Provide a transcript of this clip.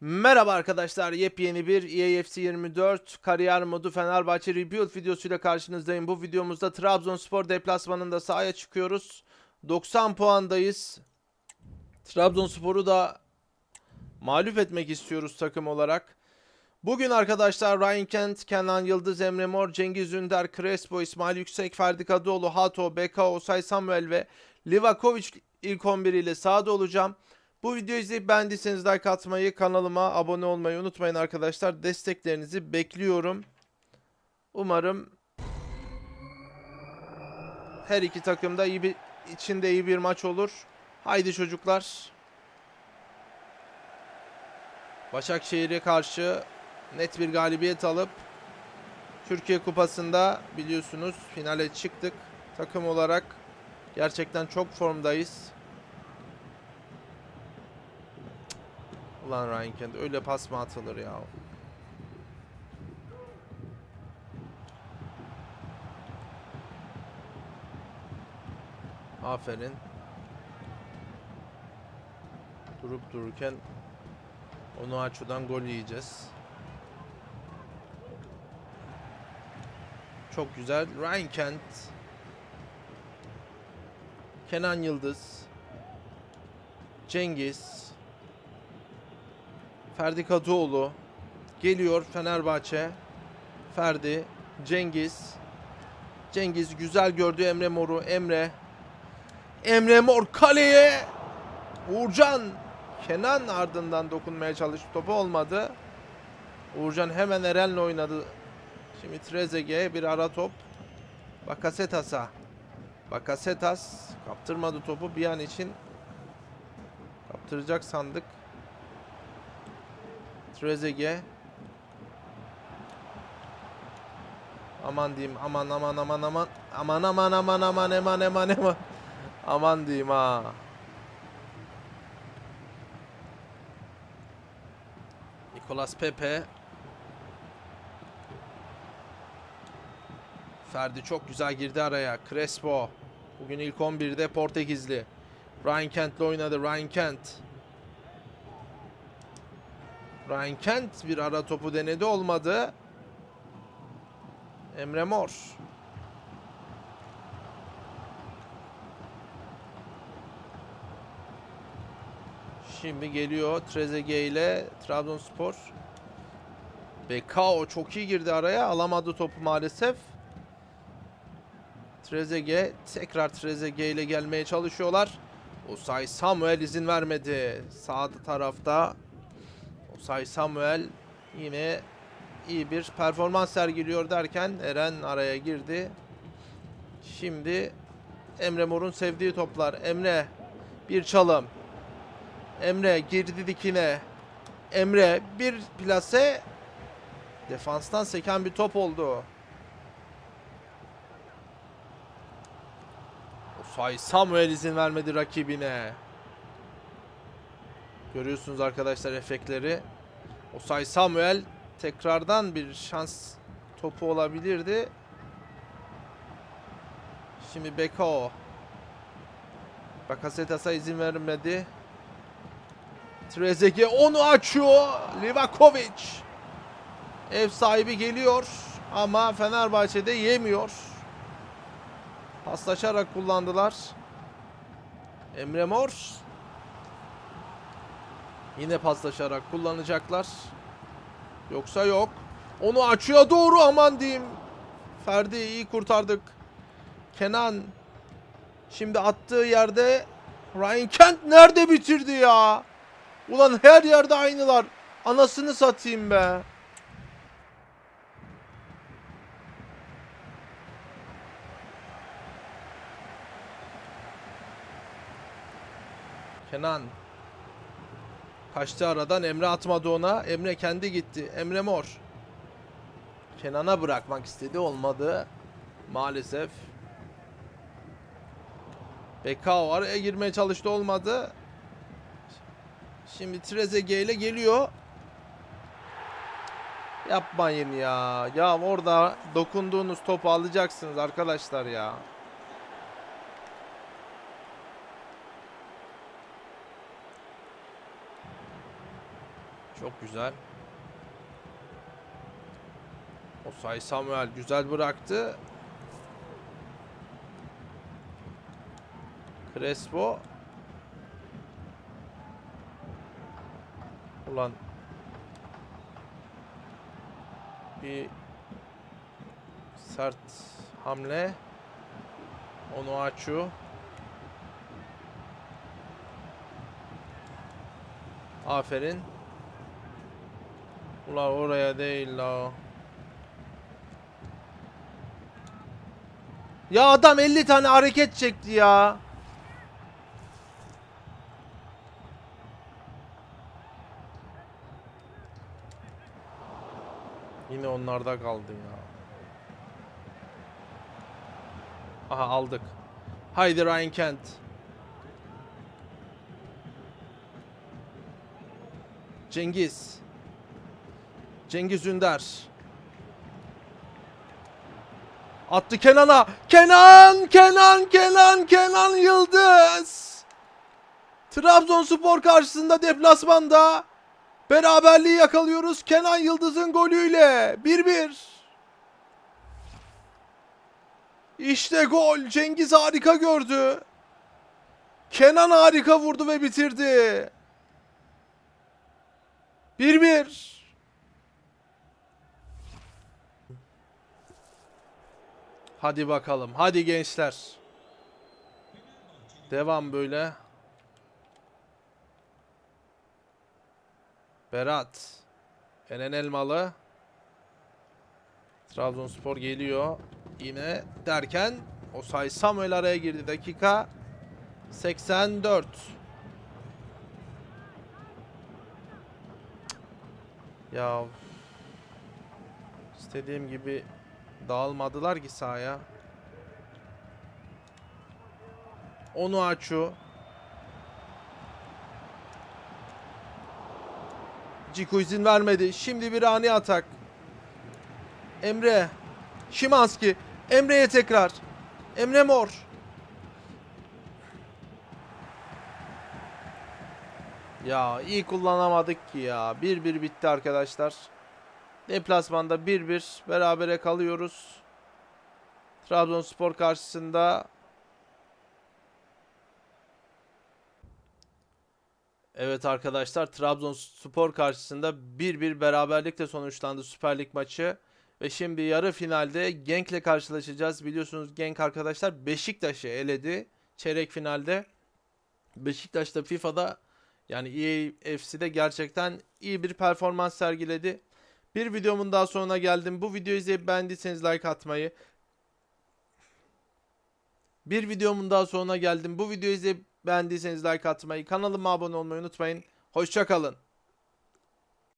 Merhaba arkadaşlar, yepyeni bir EAFC 24 kariyer modu Fenerbahçe Rebuild videosuyla karşınızdayım. Bu videomuzda Trabzonspor deplasmanında sahaya çıkıyoruz. 90 puandayız. Trabzonspor'u da mağlup etmek istiyoruz takım olarak. Bugün arkadaşlar Ryan Kent, Kenan Yıldız, Emre Mor, Cengiz Ünder, Crespo, İsmail Yüksek, Ferdi Kadıoğlu, Hato, Beka, Osay Samuel ve Livakovic ilk 11 ile sahada olacağım. Bu videoyu izleyip beğendiyseniz like atmayı, kanalıma abone olmayı unutmayın arkadaşlar. Desteklerinizi bekliyorum. Umarım her iki takımda iyi bir içinde iyi bir maç olur. Haydi çocuklar. Başakşehir'e karşı net bir galibiyet alıp Türkiye Kupası'nda biliyorsunuz finale çıktık. Takım olarak gerçekten çok formdayız. Ulan Ryan Kent öyle pas mı atılır ya? Aferin. Durup dururken onu açıdan gol yiyeceğiz. Çok güzel. Ryan Kent. Kenan Yıldız. Cengiz. Ferdi Kadıoğlu geliyor Fenerbahçe. Ferdi, Cengiz. Cengiz güzel gördü Emre Mor'u. Emre. Emre Mor kaleye. Uğurcan. Kenan ardından dokunmaya çalıştı. Topu olmadı. Uğurcan hemen Eren'le oynadı. Şimdi Trezeguet'e bir ara top. Bakasetas'a. Bakasetas kaptırmadı topu bir an için. Kaptıracak sandık. Trezege. Aman diyeyim aman aman aman aman. Aman aman aman aman aman aman aman. Aman diyeyim ha. Nicolas Pepe. Ferdi çok güzel girdi araya. Crespo. Bugün ilk 11'de Portekizli. Ryan Kent'le oynadı. Ryan Kent. Ryan Kent bir ara topu denedi olmadı. Emre Mor. Şimdi geliyor Trezeguet ile Trabzonspor. Bekao çok iyi girdi araya. Alamadı topu maalesef. Trezeguet tekrar Trezeguet ile gelmeye çalışıyorlar. Osay Samuel izin vermedi. Sağ tarafta Osay Samuel yine iyi bir performans sergiliyor derken Eren araya girdi. Şimdi Emre Mor'un sevdiği toplar. Emre bir çalım. Emre girdi dikine. Emre bir plase defanstan seken bir top oldu. Osay Samuel izin vermedi rakibine. Görüyorsunuz arkadaşlar efektleri. Osay Samuel tekrardan bir şans topu olabilirdi. Şimdi Bekao. Bakasetas'a izin vermedi. Trezeguet onu açıyor. Livakovic. Ev sahibi geliyor ama Fenerbahçe'de yemiyor. Paslaşarak kullandılar. Emre Mor Yine paslaşarak kullanacaklar. Yoksa yok. Onu açıyor doğru aman diyeyim. Ferdi iyi kurtardık. Kenan şimdi attığı yerde Ryan Kent nerede bitirdi ya? Ulan her yerde aynılar. Anasını satayım be. Kenan Kaçtı aradan Emre atmadı ona. Emre kendi gitti. Emre Mor. Kenan'a bırakmak istedi. Olmadı. Maalesef. Bekao araya girmeye çalıştı. Olmadı. Şimdi Trezeguet ile geliyor. Yapmayın ya. Ya orada dokunduğunuz topu alacaksınız arkadaşlar ya. Çok güzel. Osay Samuel güzel bıraktı. Crespo. Ulan. Bir sert hamle. Onu açıyor. Aferin. Ulan oraya değil la. Ya adam 50 tane hareket çekti ya. Yine onlarda kaldı ya. Aha aldık. Haydi Ryan Kent. Cengiz. Cengiz Ünder. Attı Kenan'a. Kenan, Kenan, Kenan, Kenan Yıldız. Trabzonspor karşısında deplasmanda beraberliği yakalıyoruz Kenan Yıldız'ın golüyle. 1-1. İşte gol. Cengiz harika gördü. Kenan harika vurdu ve bitirdi. 1-1. Hadi bakalım. Hadi gençler. Devam böyle. Berat. Eren Elmalı. Trabzonspor geliyor. Yine derken Osay Samuel araya girdi. Dakika 84. Ya istediğim gibi dağılmadılar ki sahaya. Onu açıyor. Ciku izin vermedi. Şimdi bir ani atak. Emre. Şimanski. Emre'ye tekrar. Emre Mor. Ya iyi kullanamadık ki ya. 1-1 bitti arkadaşlar. Deplasmanda 1-1 berabere kalıyoruz. Trabzonspor karşısında Evet arkadaşlar Trabzonspor karşısında 1-1 beraberlikle sonuçlandı Süper Lig maçı. Ve şimdi yarı finalde Genk'le karşılaşacağız. Biliyorsunuz Genk arkadaşlar Beşiktaş'ı eledi çeyrek finalde. Beşiktaş da FIFA'da yani EAFC'de gerçekten iyi bir performans sergiledi. Bir videomun daha sonuna geldim. Bu videoyu izleyip beğendiyseniz like atmayı. Bir videomun daha sonuna geldim. Bu videoyu izleyip beğendiyseniz like atmayı, kanalıma abone olmayı unutmayın. Hoşçakalın.